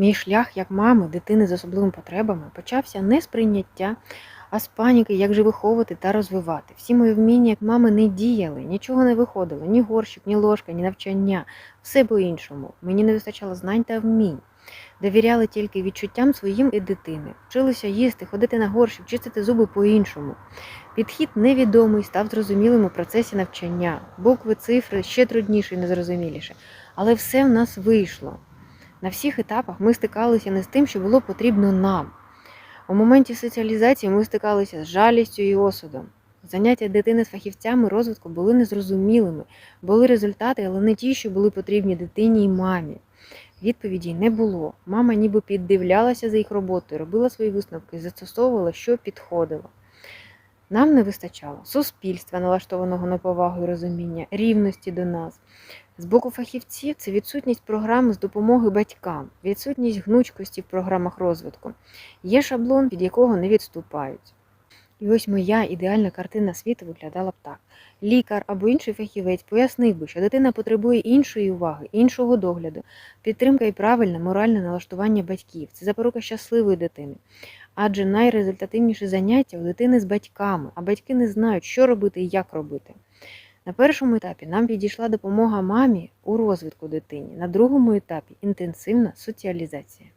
Мій шлях як мами дитини з особливими потребами почався не з прийняття, а з паніки, як же виховувати та розвивати. Всі мої вміння як мами не діяли, нічого не виходило, ні горщик, ні ложка, ні навчання. Все по-іншому. Мені не вистачало знань та вмінь. Довіряли тільки відчуттям своїм і дитини. Вчилися їсти, ходити на горщик, чистити зуби по-іншому. Підхід невідомий став зрозумілим у процесі навчання. Букви, цифри ще трудніше і незрозуміліше. Але все в нас вийшло. На всіх етапах ми стикалися не з тим, що було потрібно нам. У моменті соціалізації ми стикалися з жалістю і осудом. Заняття дитини з фахівцями розвитку були незрозумілими, були результати, але не ті, що були потрібні дитині і мамі. Відповідей не було. Мама ніби піддивлялася за їх роботою, робила свої висновки, застосовувала, що підходило. Нам не вистачало суспільства, налаштованого на повагу і розуміння, рівності до нас. З боку фахівців це відсутність програми з допомоги батькам, відсутність гнучкості в програмах розвитку. Є шаблон, від якого не відступають. І ось моя ідеальна картина світу виглядала б так: лікар або інший фахівець пояснив би, що дитина потребує іншої уваги, іншого догляду, підтримка і правильне моральне налаштування батьків. Це запорука щасливої дитини. Адже найрезультативніші заняття у дитини з батьками, а батьки не знають, що робити і як робити. На першому етапі нам підійшла допомога мамі у розвитку дитині, на другому етапі інтенсивна соціалізація.